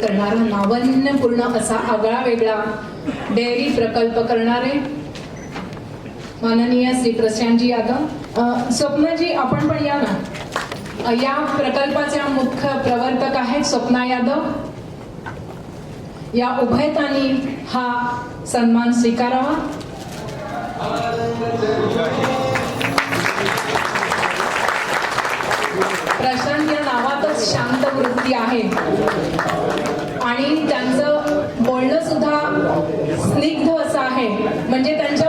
करणारा नावन्यपूर्ण असा आगळा वेगळा डेअरी प्रकल्प करणारे माननीय श्री प्रशांतजी यादव. स्वप्नजी स्वप्नाजी आपण पण या ना? या प्रकल्पाच्या मुख्य प्रवर्तक आहेत स्वप्ना यादव. या उभयतांनी हा सन्मान स्वीकारावा. प्रशांत या नावातच शांत वृत्ती आहे आणि त्यांचं बोलणं सुद्धा स्निग्ध असं आहे म्हणजे त्यांच्या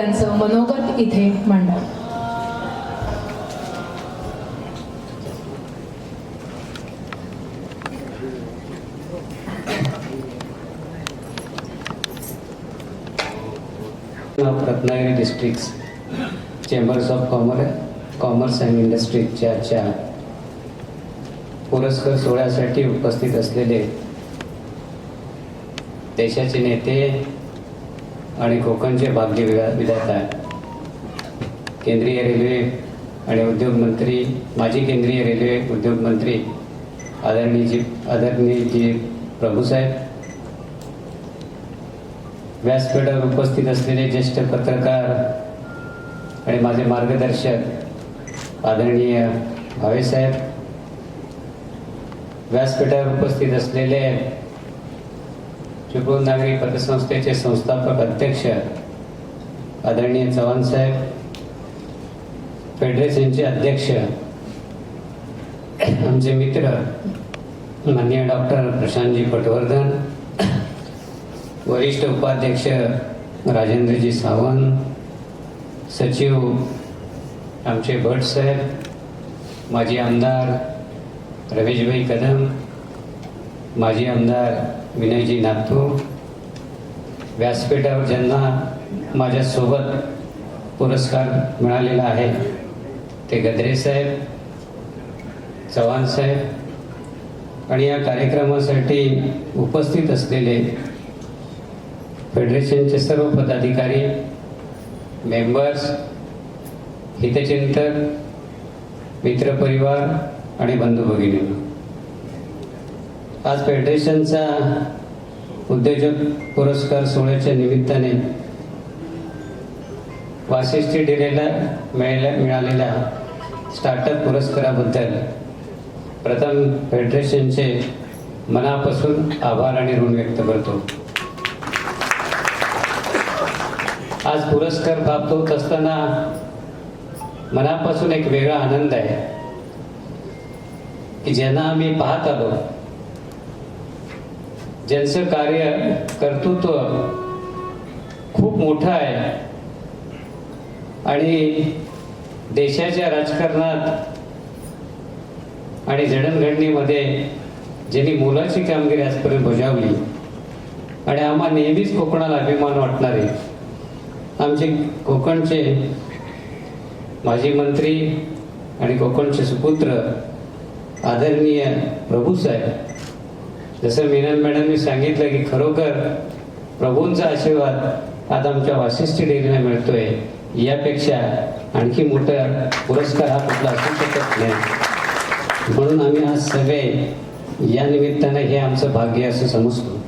त्यांचं मनोगत इथे मांडावं Ratnagiri district chambers of commerce commerce and इंडस्ट्रीजच्या पुरस्कार सोहळ्यासाठी उपस्थित असलेले देशाचे नेते आणि कोकणचे भाग्य विधात विधाता केंद्रीय रेल्वे आणि उद्योग मंत्री माजी केंद्रीय रेल्वे उद्योग मंत्री आदरणीयजी आदरणीयजी प्रभूसाहेब व्यासपीठावर उपस्थित असलेले ज्येष्ठ पत्रकार आणि माझे मार्गदर्शक आदरणीय भावेसाहेब व्यासपीठावर उपस्थित असलेले चिपळूण नागरी पतसंस्थेचे संस्थापक अध्यक्ष आदरणीय चव्हाण साहेब फेडरेशनचे अध्यक्ष आमचे मित्र माननीय डॉक्टर प्रशांतजी पटवर्धन वरिष्ठ उपाध्यक्ष राजेंद्रजी सावंत सचिव आमचे भट साहेब माजी आमदार रमेशभाई कदम माजी आमदार विनयजी नाथू व्यासपीठावर ज्यांना माझ्यासोबत पुरस्कार मिळालेला आहे ते गद्रे साहेब चव्हाण साहेब आणि या कार्यक्रमासाठी उपस्थित असलेले फेडरेशनचे सर्व पदाधिकारी मेंबर्स हितचिंतक मित्रपरिवार आणि बंधू भगिनी आज फेडरेशनचा उद्योजक पुरस्कार सोहळ्याच्या निमित्ताने वाशिष्ठी डेरेला मिळाल्या मिळालेल्या स्टार्टअप पुरस्काराबद्दल प्रथम फेडरेशनचे मनापासून आभार आणि ऋण व्यक्त करतो. आज पुरस्कार प्राप्त होत असताना मनापासून एक वेगळा आनंद आहे की ज्यांना आम्ही पाहत आलो ज्यांचं कार्य कर्तृत्व खूप मोठं आहे आणि देशाच्या राजकारणात आणि जडणघडणीमध्ये ज्यांनी मोलाची कामगिरी आजपर्यंत बजावली आणि आम्हा नेहमीच कोकणाला अभिमान वाटणारे आमचे कोकणचे माजी मंत्री आणि कोकणचे सुपुत्र आदरणीय प्रभूसाहेब जसं मीनल मॅडमनी सांगितलं की खरोखर प्रभूंचा आशीर्वाद आज आमच्या वाशिष्ठी डेअरीला मिळतोय यापेक्षा आणखी मोठा पुरस्कार हा कुठला असू शकत नाही. म्हणून आम्ही आज सगळे या निमित्तानं हे आमचं भाग्य असं समजतो.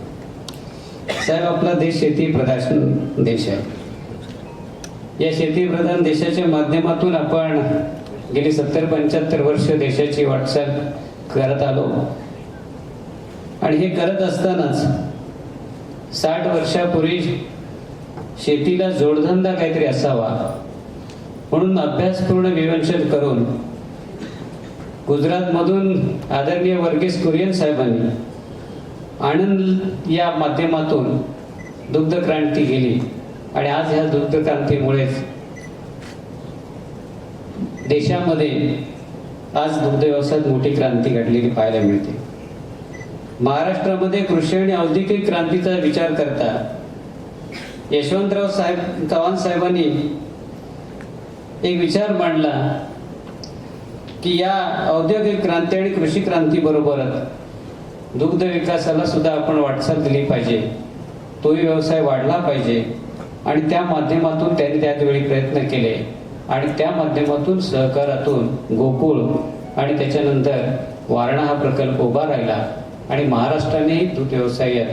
साहेब आपला देश शेती प्रधान देश आहे. या शेतीप्रधान देशाच्या माध्यमातून आपण गेली सत्तर पंच्याहत्तर वर्ष देशाची वाटचाल करत आलो. आणि हे करत असतानाच साठ वर्षापूर्वी शेतीला जोडधंदा काहीतरी असावा म्हणून अभ्यासपूर्ण विवंचन करून गुजरातमधून आदरणीय वर्गीस कुरियन साहेबांनी आनंद या माध्यमातून दुग्ध क्रांती केली. आणि आज ह्या दुग्ध क्रांतीमुळेच देशामध्ये आज दुग्ध व्यवसायात मोठी क्रांती घडलेली पाहायला मिळते. महाराष्ट्रामध्ये कृषी आणि औद्योगिक क्रांतीचा विचार करता यशवंतराव साहेब चव्हाण साहेबांनी एक विचार मांडला की या औद्योगिक क्रांती आणि कृषी क्रांती बरोबरच दुग्ध विकासाला सुद्धा आपण वाटचाल दिली पाहिजे. तोही व्यवसाय वाढला पाहिजे. आणि त्या माध्यमातून त्यांनी त्यावेळी प्रयत्न केले. आणि त्या माध्यमातून सहकारातून गोकुळ आणि त्याच्यानंतर वारणा हा प्रकल्प उभा राहिला. आणि महाराष्ट्रानेही दूध व्यवसायात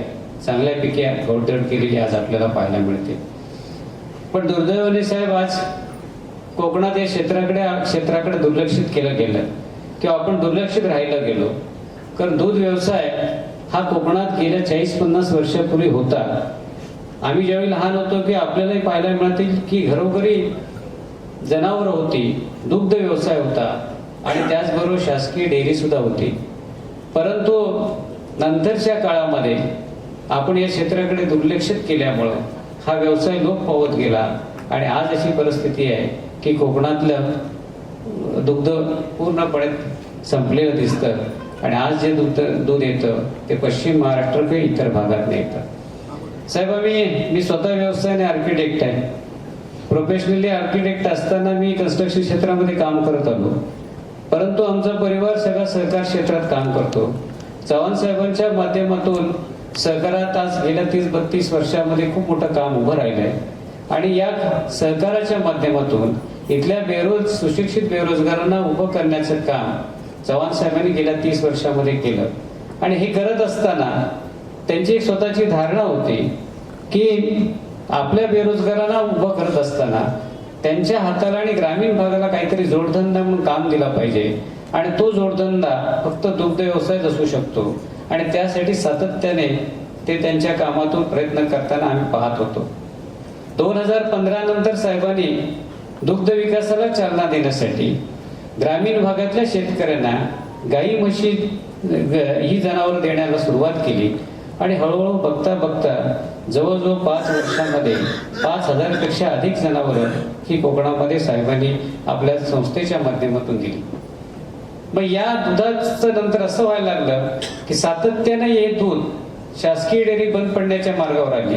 चांगल्यापैकी घोडदड केलेली आज आपल्याला पाहायला मिळते. पण दुर्दैवाने साहेब आज कोकणात या क्षेत्राकडे क्षेत्राकडे दुर्लक्षित केलं गेलं. किंवा आपण दुर्लक्षित राहिलं गेलो. कारण दूध व्यवसाय हा कोकणात गेल्या चाळीस पन्नास वर्षापूर्वी होता. आम्ही ज्यावेळी लहान होतो की आपल्यालाही पाहायला मिळतील की घरोघरी जनावरं होती दुग्ध व्यवसाय होता. आणि त्याचबरोबर शासकीय डेअरी सुद्धा होती. परंतु नंतरच्या काळामध्ये आपण या क्षेत्राकडे दुर्लक्षित केल्यामुळं हा व्यवसाय लोप पावत गेला. आणि आज अशी परिस्थिती आहे की कोकणातलं दुग्ध पूर्णपणे संपलेलं दिसतं. आणि आज जे दुग्ध दूध येतं ते पश्चिम महाराष्ट्र किंवा इतर भागात येतं. साहेब आम्ही मी स्वतः व्यवसायाने आर्किटेक्ट आहे. प्रोफेशनली आर्किटेक्ट असताना मी कन्स्ट्रक्शन क्षेत्रामध्ये काम करत आलो. परंतु आमचा परिवार सगळा सहकार क्षेत्रात काम करतो. चव्हाण साहेबांच्या माध्यमातून सहकारात आज गेल्या तीस बत्तीस वर्षामध्ये खूप मोठं काम उभं राहिलं आहे आणि या सहकाराच्या माध्यमातून इथल्या बेरोज सुशिक्षित बेरोजगारांना उभं करण्याचं काम चव्हाण साहेबांनी गेल्या तीस वर्षामध्ये केलं. आणि हे करत असताना त्यांची एक स्वतःची धारणा होती की आपल्या बेरोजगारांना उभं करत असताना त्यांच्या हाताला आणि ग्रामीण भागाला काहीतरी जोडधंदा म्हणून काम दिला पाहिजे. आणि तो जोडधंदा फक्त दुग्ध व्यवसायच असू शकतो. आणि त्यासाठी सातत्याने ते त्यांच्या कामातून प्रयत्न करताना आम्ही पाहत होतो. दोन हजार पंधरा नंतर साहेबांनी दुग्ध विकासाला चालना देण्यासाठी ग्रामीण भागातल्या शेतकऱ्यांना गाई म्हशी ग- ही जनावरं देण्याला सुरुवात केली. आणि हळूहळू बघता बघता जवळजवळ पाच वर्षामध्ये पाच हजारपेक्षा अधिक जनावरं ही कोकणामध्ये साहेबांनी आपल्या संस्थेच्या माध्यमातून दिली. मग या दुधाचं नंतर असं व्हायला लागलं की सातत्यानं हे दूध शासकीय डेअरी बंद पडण्याच्या मार्गावर आली.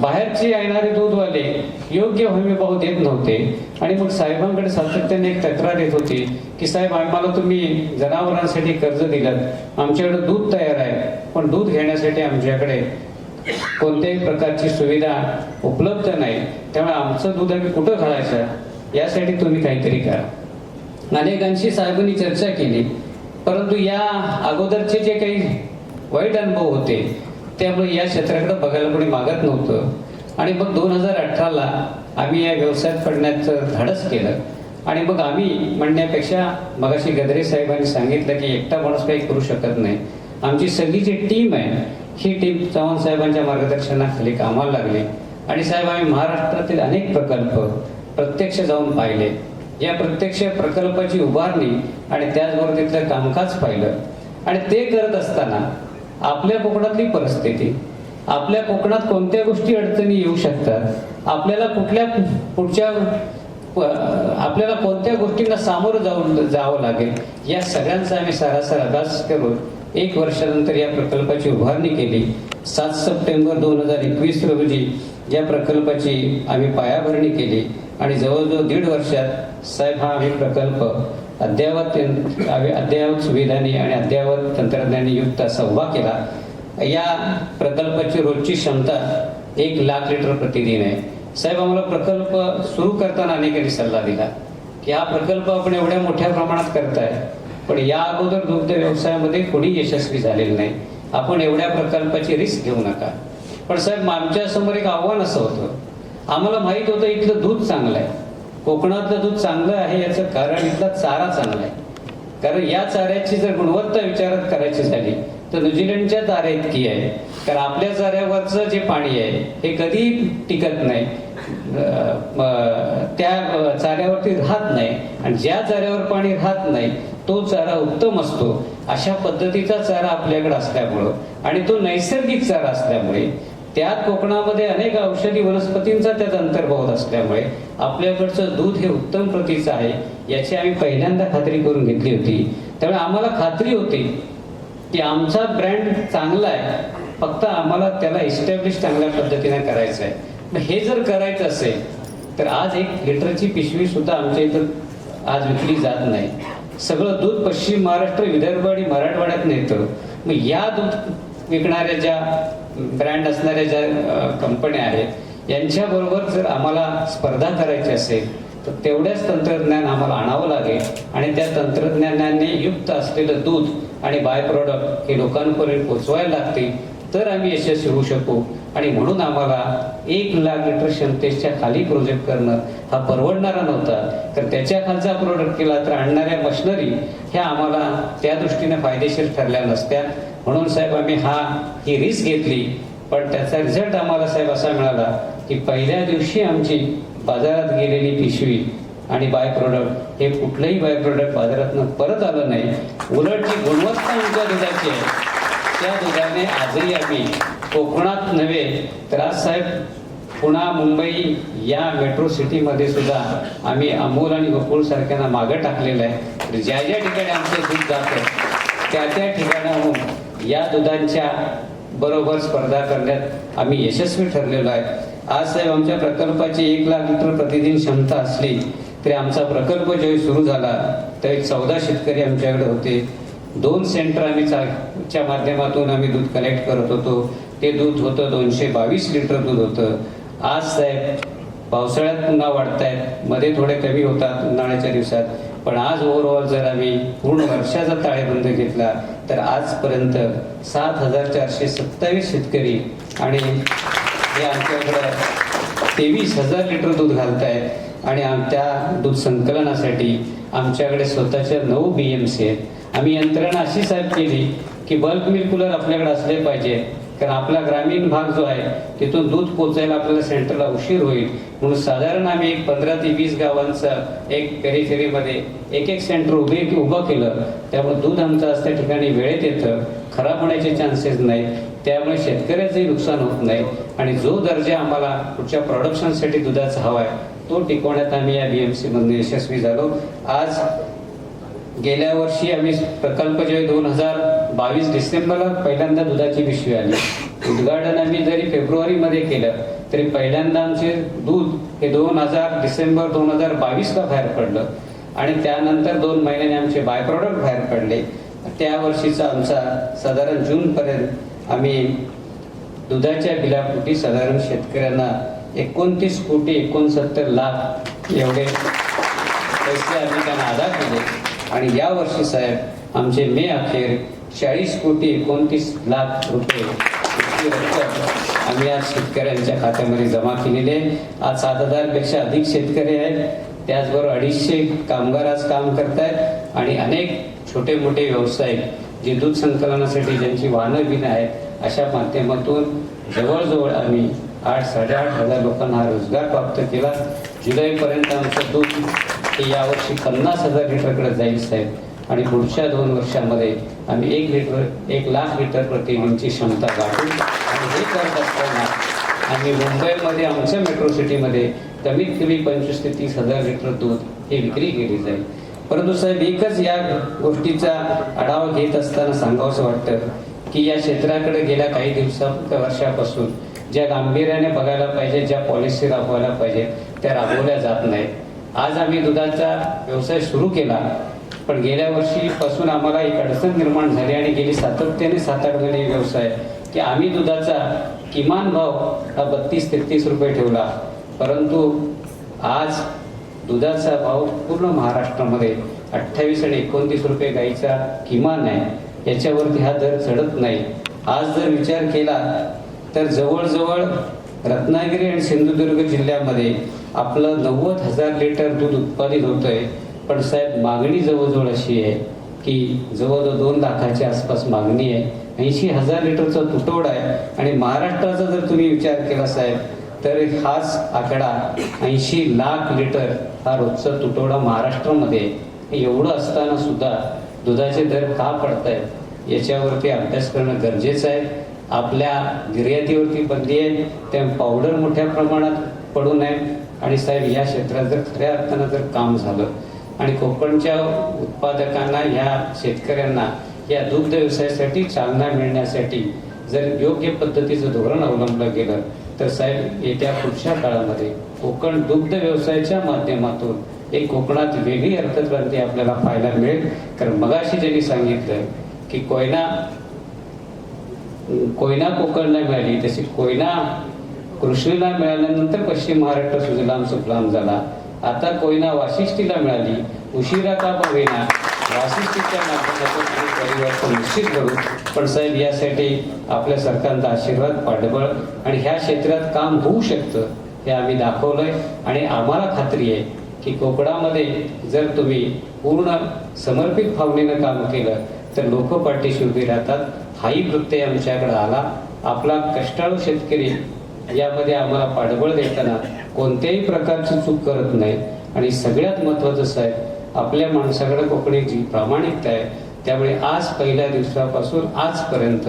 बाहेरचे येणारे दूधवाले योग्य हमीभाव देत नव्हते. आणि मग साहेबांकडे सातत्याने एक तक्रार येत होती की साहेब आम्हाला तुम्ही जनावरांसाठी कर्ज दिलं. आमच्याकडे दूध तयार आहे पण दूध घेण्यासाठी आमच्याकडे कोणत्याही प्रकारची सुविधा उपलब्ध नाही. त्यामुळे आमचं दूध आम्ही कुठं घालायचं यासाठी तुम्ही काहीतरी करा. अनेकांशी साहेबांनी चर्चा केली. परंतु या अगोदरचे जे काही वाईट अनुभव होते त्यामुळे या क्षेत्राकडे बघायला कोणी मागत नव्हतं. आणि मग दोन हजार अठराला आम्ही या व्यवसायात पडण्याचं धाडस केलं. आणि मग आम्ही म्हणण्यापेक्षा मगाशी गदरे साहेबांनी सांगितलं की एकटा माणूस काही करू शकत नाही. आमची सगळी जी टीम आहे ही टीम चव्हाण साहेबांच्या मार्गदर्शनाखाली कामाला लागली. आणि साहेब आम्ही महाराष्ट्रातील अनेक प्रकल्प प्रत्यक्ष जाऊन पाहिले. या प्रत्यक्ष प्रकल्पाची उभारणी आणि त्याचबरोबर तिथलं कामकाज पाहिलं. आणि ते करत असताना आपल्या कोकणातली परिस्थिती आपल्या कोकणात कोणत्या गोष्टी अडचणी येऊ शकतात आपल्याला कुठल्या पुढच्या प- आपल्याला कोणत्या गोष्टींना सामोरं जाऊन जावं लागेल या सगळ्यांचा आम्ही सरासर अभ्यास करून एक वर्षानंतर या प्रकल्पाची उभारणी केली. सात सप्टेंबर दोन हजार एकवीस रोजी या प्रकल्पाची आम्ही पायाभरणी केली आणि जवळजवळ दीड वर्षात साहेब हा आम्ही प्रकल्प अद्ययावत अद्ययावत सुविधांनी आणि अद्ययावत तंत्रज्ञानी युक्त असा उभा केला. या प्रकल्पाची रोजची क्षमता एक लाख लिटर प्रतिदिन आहे. साहेब आम्हाला प्रकल्प सुरू करताना अनेकांनी सल्ला दिला की हा प्रकल्प आपण एवढ्या मोठ्या प्रमाणात करताय पण या अगोदर दुग्ध व्यवसायामध्ये कोणी यशस्वी झालेलं नाही. आपण एवढ्या प्रकल्पाची रिस्क घेऊ नका. पण साहेब आमच्यासमोर एक आव्हान असं होतं. आम्हाला माहीत होतं इथलं दूध चांगलं आहे. कोकणातलं दूध चांगलं आहे याचं कारण इथला चारा चांगला आहे. कारण या चाऱ्याची जर गुणवत्ता विचारात करायची झाली तर न्यूझीलंडच्या चाऱ्या इतकी आहे. कारण आपल्या चाऱ्यावरचं जे पाणी आहे हे कधी टिकत नाही. त्या चाऱ्यावरती राहत नाही. आणि ज्या चाऱ्यावर पाणी राहत नाही तो तो चारा उत्तम असतो. अशा पद्धतीचा चारा आपल्याकडे असल्यामुळं आणि तो नैसर्गिक चारा असल्यामुळे त्यात कोकणामध्ये अनेक औषधी वनस्पतींचा त्यात अंतर्भाव असल्यामुळे आपल्याकडचं दूध हे उत्तम प्रतीचं आहे याची आम्ही पहिल्यांदा खात्री करून घेतली होती. त्यामुळे आम्हाला खात्री होती की आमचा ब्रँड चांगला आहे फक्त आम्हाला त्याला इस्टॅब्लिश चांगल्या पद्धतीने करायचं आहे. मग हे जर करायचं असेल तर आज एक लिटरची पिशवी सुद्धा आमच्या इथं आज विकली जात नाही. सगळं दूध पश्चिम महाराष्ट्र विदर्भ आणि मराठवाड्यात नेतं. मग या दूध विकणाऱ्या ज्या ब्रँड असणाऱ्या ज्या कंपन्या आहेत यांच्याबरोबर जर आम्हाला स्पर्धा करायची असेल तर तेवढ्याच तंत्रज्ञान आम्हाला आणावं लागेल. आणि त्या तंत्रज्ञानाने युक्त असलेलं दूध आणि बाय प्रॉडक्ट हे लोकांपर्यंत पोहोचवायला लागतील तर आम्ही यशस्वी होऊ शकू. आणि म्हणून आम्हाला एक लाख लिटर क्षमतेच्या खाली प्रोजेक्ट करणं हा परवडणारा नव्हता. तर त्याच्या खालचा प्रोडक्ट केला तर आणणाऱ्या मशिनरी ह्या आम्हाला त्या दृष्टीने फायदेशीर ठरल्या नसत्या. म्हणून साहेब आम्ही हा ही रिस्क घेतली. पण त्याचा रिझल्ट आम्हाला साहेब असा मिळाला की पहिल्या दिवशी आमची बाजारात गेलेली पिशवी आणि बाय प्रोडक्ट हे कुठलंही बाय प्रोडक्ट बाजारातनं परत आलं नाही. उलट जी गुणवत्ता आमच्या दुधाची आहे त्या दुधाने आजही आम्ही कोकणात नव्हे तर आज साहेब पुणा मुंबई या मेट्रो सिटीमध्ये सुद्धा आम्ही अमोल आणि गोकुळ सारख्यांना मागं टाकलेलं आहे. तर ज्या ज्या ठिकाणी आमचं दूध जातं त्या त्या ठिकाणाहून या दुधांच्या बरोबर स्पर्धा करण्यात आम्ही यशस्वी ठरलेलो आहे. आज साहेब आमच्या प्रकल्पाची एक लाख लिटर प्रतिदिन क्षमता असली तरी आमचा प्रकल्प ज्यावेळी सुरू झाला त्यावेळी चौदा शेतकरी आमच्याकडे होते. दोन सेंटर आम्ही चा- च्या माध्यमातून आम्ही दूध कलेक्ट करत होतो. ते दूध होतं दोनशे बावीस लिटर दूध होतं. आज साहेब पावसाळ्यात पुन्हा वाढत आहेत मध्ये थोडे कमी होतात उन्हाळ्याच्या दिवसात. पण आज ओव्हरऑल जर आम्ही पूर्ण वर्षाचा ताळेबंद घेतला तर आजपर्यंत सात हजार चारशे सत्तावीस शेतकरी आणि हे आमच्याकडं तेवीस हजार लिटर दूध घालत आहेत आणि आम त्या दूध संकलनासाठी आमच्याकडे स्वतःच्या नऊ बी एम सी आहेत. आम्ही यंत्रणा अशी साहेब केली की बल्क मिल्क कूलर आपल्याकडे असले पाहिजे. कारण आपला ग्रामीण भाग जो आहे तिथून दूध पोचायला आपल्याला सेंटरला उशीर होईल. म्हणून साधारण आम्ही एक पंधरा ते वीस गावांचं एक पेरीफेरीमध्ये एक एक सेंटर उभे उभं केलं. त्यामुळे दूध आमचं आज त्या ठिकाणी वेळेत येतं. खराब होण्याचे चान्सेस नाहीत. त्यामुळे शेतकऱ्याचंही नुकसान होत नाही. आणि जो दर्जा आम्हाला पुढच्या प्रोडक्शनसाठी दुधाचा हवा आहे तो टिकवण्यात आम्ही या बी एम सीमधून यशस्वी झालो. आज गेल्या वर्षी आम्ही प्रकल्प जे दोन हजार बावीस डिसेंबरला पहिल्यांदा दुधाची पिशवी आली उद्घाटन आम्ही जरी फेब्रुवारीमध्ये केलं तरी पहिल्यांदा आमचे दूध हे दोन हजार डिसेंबर दोन हजार बावीसला बाहेर पडलं. आणि त्यानंतर दोन महिन्याने आमचे बाय प्रॉडक्ट बाहेर पडले. त्या वर्षीचा आमचा साधारण जूनपर्यंत आम्ही दुधाच्या बिलापोटी साधारण शेतकऱ्यांना एकोणतीस कोटी एकोणसत्तर लाख एवढे पैसे आम्ही त्यांना आधार केले. आणि या वर्षी साहेब आमचे मे अखेर चाळीस कोटी एकोणतीस लाख रुपये आम्ही आज शेतकऱ्यांच्या खात्यामध्ये जमा केलेले आहे. आज सात हजारपेक्षा अधिक शेतकरी आहेत. त्याचबरोबर अडीचशे कामगार आज काम करतायत आणि अनेक छोटे मोठे व्यावसायिक जे दूध संकलनासाठी ज्यांची वाहनं बिनं आहेत अशा माध्यमातून जवळजवळ आम्ही आठ साडेआठ हजार लोकांना हा रोजगार प्राप्त केला. जुलैपर्यंत आमचं दूध की यावर्षी पन्नास हजार लिटरकडे जाईल साहेब. आणि पुढच्या दोन वर्षामध्ये आम्ही एक लिटर एक लाख लिटर प्रतिदिनची क्षमता गाठू. आणि हे करत असताना आम्ही मुंबईमध्ये आमच्या मेट्रो सिटीमध्ये कमीत कमी पंचवीस ते तीस हजार लिटर दूध हे विक्री केली जाईल. परंतु साहेब एकच या गोष्टीचा आढावा घेत असताना सांगावंसं वाटतं की या क्षेत्राकडे गेल्या काही दिवसा वर्षापासून ज्या गांभीर्याने बघायला पाहिजे ज्या पॉलिसी राबवायला पाहिजे त्या राबवल्या जात नाहीत. आज आम्ही दुधाचा व्यवसाय सुरू केला पण गेल्या वर्षीपासून आम्हाला एक अडचण निर्माण झाली आणि गेली सातत्याने सात आठ महिने व्यवसाय की आम्ही दुधाचा किमान भाव हा बत्तीस तेहतीस रुपये ठेवला. परंतु आज दुधाचा भाव पूर्ण महाराष्ट्रामध्ये अठ्ठावीस आणि एकोणतीस रुपये गाईचा किमान आहे. याच्यावरती हा दर चढत नाही. आज जर विचार केला तर जवळजवळ रत्नागिरी आणि सिंधुदुर्ग जिल्ह्यामध्ये आपलं नव्वद हजार लिटर दूध उत्पादित होतंय. पण साहेब मागणी जवळजवळ अशी आहे की जवळजवळ दोन लाखाच्या आसपास मागणी आहे. ऐंशी हजार लिटरचा तुटवडा आहे. आणि महाराष्ट्राचा जर तुम्ही विचार केला साहेब तर हाच आकडा ऐंशी लाख लिटर हा रोजचा तुटवडा महाराष्ट्रामध्ये एवढं असताना सुद्धा दुधाचे दर का पडत आहेत याच्यावरती अभ्यास करणं गरजेचं आहे. आपल्या निर्यातीवरती बंदी आहे. त्या पावडर मोठ्या प्रमाणात पडू नये. आणि साहेब या क्षेत्रात जर खऱ्या अर्थानं जर काम झालं आणि कोकणच्या उत्पादकांना ह्या शेतकऱ्यांना या दुग्ध व्यवसायासाठी चालना मिळण्यासाठी जर योग्य पद्धतीचं धोरण अवलंबलं गेलं तर साहेब येत्या पुढच्या काळामध्ये कोकण दुग्ध व्यवसायाच्या माध्यमातून एक कोकणात वेगळी अर्थक्रांती आपल्याला पाहायला मिळेल. कारण मगाशी ज्यांनी सांगितलं की कोयना कोयना कोकणला मिळाली तशी कोयना कृष्णेला मिळाल्यानंतर पश्चिम महाराष्ट्र सुजलाम सुफलाम झाला. आता कोयना वाशिष्ठीला मिळाली. उशिरा का बघेना? वाशिष्ठीच्या माध्यमातून परिवर्तन निश्चित करू. पण साहेब यासाठी आपल्या सरकारचा आशीर्वाद पाठबळ आणि ह्या क्षेत्रात काम होऊ शकतं हे आम्ही दाखवलंय. आणि आम्हाला खात्री आहे की कोकणामध्ये जर तुम्ही पूर्ण समर्पित भावनेनं काम केलं तर लोक पाठीशी उभी राहतात. हाही प्रत्यय आमच्याकडे आला. आपला कष्टाळू शेतकरी यामध्ये आम्हाला पाठबळ देताना कोणत्याही प्रकारची चूक करत नाही. आणि सगळ्यात महत्वाचं साहेब आपल्या माणसाकडे कोकणीची प्रामाणिकता आहे त्यामुळे आज पहिल्या दिवसापासून आजपर्यंत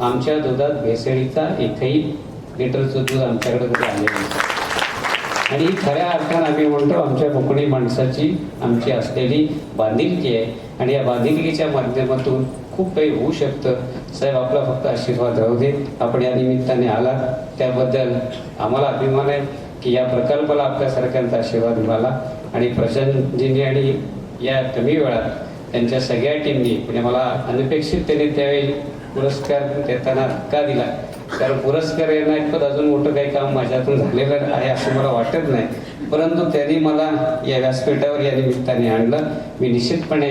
आमच्या दुधात भेसळीचा एकही लिटरचं दूध आमच्याकडे कधी आलेलं नाही. आणि खऱ्या अर्थानं आम्ही म्हणतो आमच्या कोकणी माणसाची आमची असलेली बांधिलकी आहे. आणि या बांधिलकीच्या माध्यमातून खूप काही होऊ शकतं. साहेब आपला फक्त आशीर्वाद राहू दे. आपण या निमित्ताने आलात. त्याबद्दल आम्हाला अभिमान आहे की या प्रकल्पाला आपल्यासारख्यांचा आशीर्वाद मिळाला. आणि प्रशांतजींनी आणि या कमी वेळात त्यांच्या सगळ्या टीमनी म्हणजे मला अनपेक्षित त्यांनी त्यावेळी पुरस्कार देताना धक्का दिला. कारण पुरस्कार येणार इतकं अजून मोठं काही काम माझ्यातून झालेलं आहे असं मला वाटत नाही. परंतु त्यांनी मला या व्यासपीठावर या निमित्ताने आणलं. मी निश्चितपणे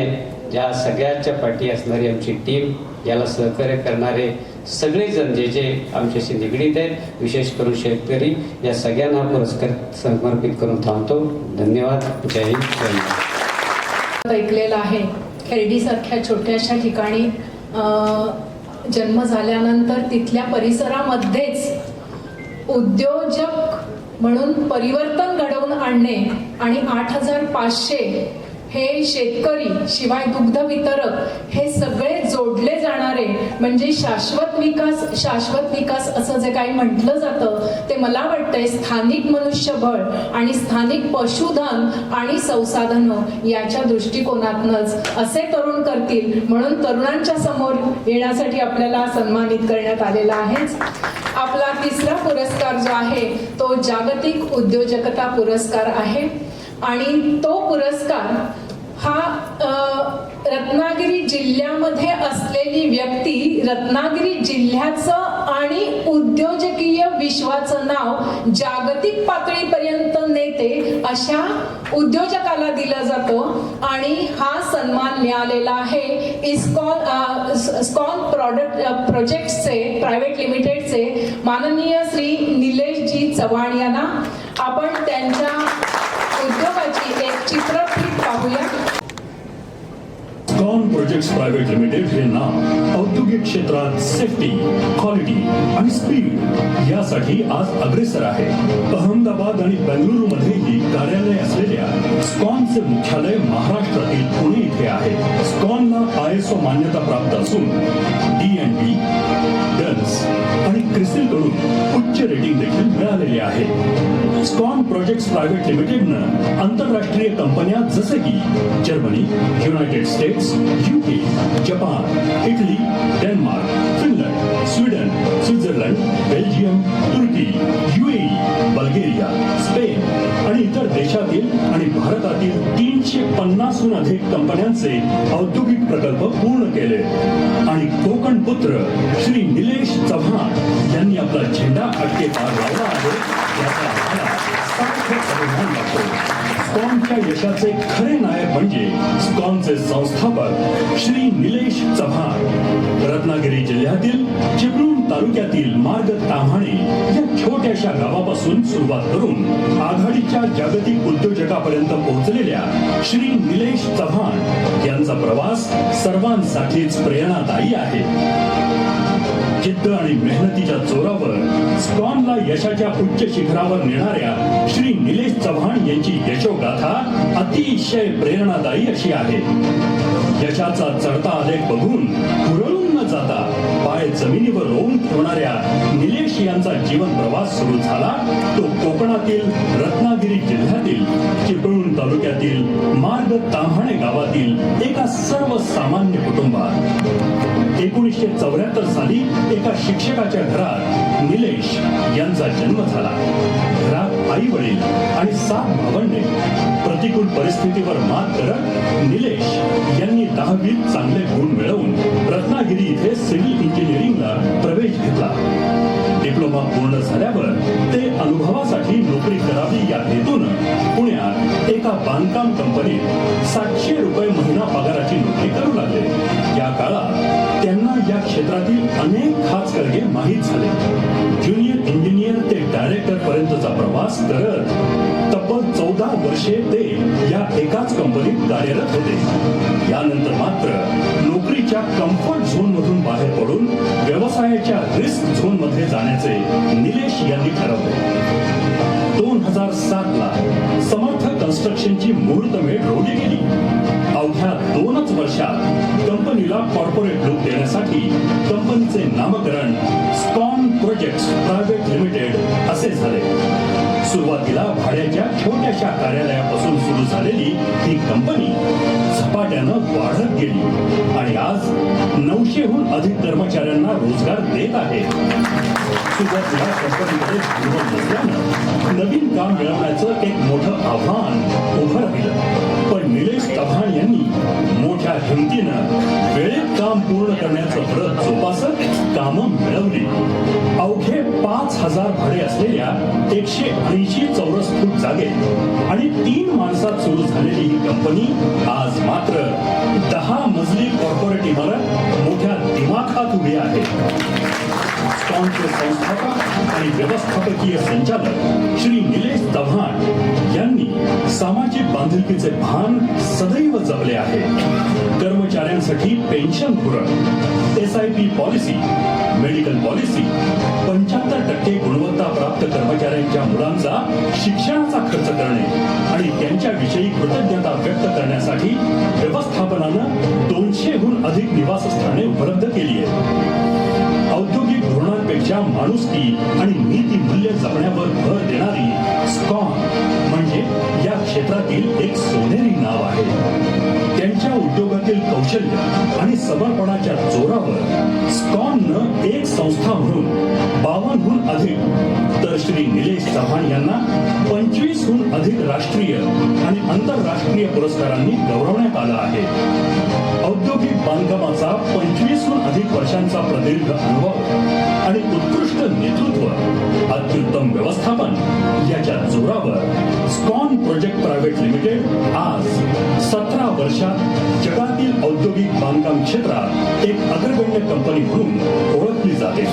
ज्या सगळ्याच्या पाठी असणारी आमची टीम याला सहकार्य करणारे सगळेजण जे जे आमच्याशी निगडीत आहेत विशेष करून शेतकरी या सगळ्यांना पुरस्कार समर्पित करून थांबतो. धन्यवाद. जय हिंद. ऐकलेलं आहे खेर्डीसारख्या छोट्याशा ठिकाणी जन्म झाल्यानंतर तिथल्या परिसरामध्येच उद्योजक म्हणून परिवर्तन घडवून आणणे आणि आठ हजार पाचशे हे शेतकरी शिवाय दुग्ध वितरक हे सगळे जोडले जाणारे म्हणजे शाश्वत विकास शाश्वत विकास असं जे काही म्हटलं जातं ते मला वाटतंय स्थानिक मनुष्यबळ आणि स्थानिक पशुधन आणि संसाधनं याच्या दृष्टिकोनातनच असे तरुण करतील म्हणून तरुणांच्या समोर येण्यासाठी आपल्याला सन्मानित करण्यात आलेला आहेच. आपला तिसरा पुरस्कार जो आहे तो जागतिक उद्योजकता पुरस्कार आहे. आणि तो पुरस्कार हा रत्नागिरी जिल्ह्यामध्ये असलेली व्यक्ती रत्नागिरी जिल्ह्याचं आणि उद्योजकीय विश्वाचं नाव जागतिक पातळीपर्यंत नेते अशा उद्योजकाला दिला जातो आणि हा सन्मान मिळालेला आहे. इस्कॉन स्कॉन प्रॉडक्ट प्रोजेक्टचे प्रायव्हेट लिमिटेडचे माननीय श्री निलेशजी चव्हाण यांना आपण त्यांच्या उद्योगाची एक चित्रफित पाहूया. प्रोजेक्ट्स प्रायव्हेट लिमिटेड हे नाव औद्योगिक क्षेत्रात सेफ्टी क्वालिटी आणि स्पीड यासाठी आज अग्रेसर आहे. अहमदाबाद आणि बेंगळुरू मध्येही कार्यालय असलेल्या स्कॉनचे मुख्यालय महाराष्ट्रातील पुणे इथे आहे. स्कॉनला आय एस ओ मान्यता प्राप्त असून डी एन बी डन्स आणि क्रिसिलकडून उच्च रेटिंग देखील मिळालेले आहे. स्कॉन प्रोजेक्ट्स प्रायव्हेट लिमिटेडनं आंतरराष्ट्रीय कंपन्या जसे की Germany United States UK Japan Italy Denmark Finland Sweden Switzerland Belgium तुर्की युएई बल्गेरिया देशातील आणि भारतातील तीनशे पन्नासहून अधिक कंपन्यांचे औद्योगिक प्रकल्प पूर्ण केले. आणि कोकण पुत्र श्री निलेश चव्हाण यांनी आपला झेंडा अटके पार लावला आहे स्कॉनच्या यशाचे खरे नायक म्हणजे स्कॉनचे संस्थापक श्री निलेश चव्हाण रत्नागिरी जिल्ह्यातील चिपळूण तालुक्यातील मार्ग ताम्हाणे या छोट्याशा गावापासून सुरुवात करून आघाडीच्या जागतिक उद्योजकापर्यंत पोहोचलेल्या श्री निलेश चव्हाण यांचा प्रवास सर्वांसाठीच प्रेरणादायी आहे. जिद्द आणि मेहनतीच्या जोरावर स्कॉनला यशाच्या उच्च शिखरावर नेणाऱ्या श्री निलेश चव्हाण यांची यशोगाथा अतिशय प्रेरणादायी अशी आहे. यशाचा चढता आलेख बघून हुरळून न जाता पाय जमिनीवर रोवून ठेवणाऱ्या निलेश यांचा जीवन प्रवास सुरू झाला. तो कोकणातील रत्नागिरी जिल्ह्यातील चिपळूण तालुक्यातील मार्ग ताम्हाणे गावातील एका सर्वसामान्य कुटुंबात. एकोणीसशे चौऱ्याहत्तर साली एका शिक्षकाच्या घरात निलेश यांचा जन्म झाला. घरात आई वडील आणि सात भावंडे. प्रतिकूल परिस्थितीवर मात करत निलेश यांनी दहावीत चांगले गुण मिळवून रत्नागिरी इथे सिव्हिल इंजिनिअरिंगला प्रवेश घेतला. डिप्लोमा पूर्ण झाल्यावर ते अनुभवासाठी नोकरी करावी या हेतून पुण्यात एका बांधकाम कंपनीत सातशे रुपये महिना पगाराची नोकरी करू लागले. या काळात त्यांना या क्षेत्रातील अनेक खास कर्गे माहीत झाले. ते डायरेक्टर पर्यंतचा प्रवास करत तब्बल चौदा वर्षे ते या एकाच कंपनीत कार्यरत होते. यानंतर मात्र नोकरीच्या कम्फर्ट झोन मधून बाहेर पडून व्यवसायाच्या रिस्क झोनमध्ये जाण्याचे निलेश यांनी ठरवले. दोन हजार सात ला समर्थ कन्स्ट्रक्शनची मुहूर्तमेढ रोवली गेली. अवघ्या दोनच वर्षात कंपनीला कॉर्पोरेट लुक देण्यासाठी कंपनी सुरुवातीला भाड्याच्या छोट्याशा कार्यालयापासून सुरू झालेली ही कंपनी झपाट्यानं वाढत गेली. आणि आज नऊशेहून अधिक कर्मचाऱ्यांना रोजगार देत आहे. नवीन काम मिळवण्याचं एक मोठं आव्हान उभं राहिलं. पण निलेश चव्हाण यांनी मोठ्या हिमतीनं वेळेत काम पूर्ण करण्याचं व्रत जोपासत कामं मिळवली. अवघे पाच हजार भाडे असलेल्या एकशे ऐंशी चौरस फूट जागेत आणि तीन माणसात सुरू झालेली ही कंपनी आज मात्र दहा मजली कॉर्पोरेट इमारत मोठ्या दिमाखात उभी आहे स्टॉनचे संस्थापक आणि व्यवस्थापकीय संचालक श्री निलेश चव्हाण यांनी सामाजिक बांधिलकीचे भान सदैव जपले आहे कर्मचाऱ्यांसाठी पेन्शन धोरण S I P policy medical policy पंच्याहत्तर टक्के गुणवत्ता प्राप्त कर्मचाऱ्यांच्या मुलांचा शिक्षणाचा खर्च करणे आणि त्यांच्याविषयी कृतज्ञता व्यक्त करण्यासाठी व्यवस्थापनानं दोनशेहून अधिक निवासस्थाने उपलब्ध केली आहेत. औद्योगिक धोरणांपेक्षा माणुसकी आणि नीती मूल्य जपण्यावर भर देणारी स्कॉन म्हणजे या क्षेत्रातील एक सोनेरी नाव आहे. त्यांच्या उद्योगातील कौशल्य आणि समर्पणाच्या जोरावर स्कॉननं एक संस्था म्हणून बावनहून अधिक. तर श्री निलेश चव्हाण यांना पंचवीसहून अधिक राष्ट्रीय आणि आंतरराष्ट्रीय पुरस्कारांनी गौरवण्यात आलं आहे. औद्योगिक बांधकामाचा पंचवीसहून अधिक वर्षांचा प्रदीर्घ अनुभव आणि उत्कृष्ट नेतृत्व अत्युत्तम व्यवस्थापन याच्या जोरावर स्कॉन प्रोजेक्ट प्रायव्हेट लिमिटेड आज सतरा वर्षात जगातील औद्योगिक बांधकाम क्षेत्रात एक अग्रगण्य कंपनी म्हणून ओळखली जाते.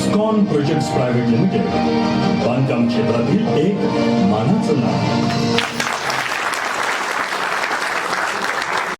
स्कॉन प्रोजेक्ट्स प्रायव्हेट लिमिटेड बांधकाम क्षेत्रातील एक मानाचं नाव.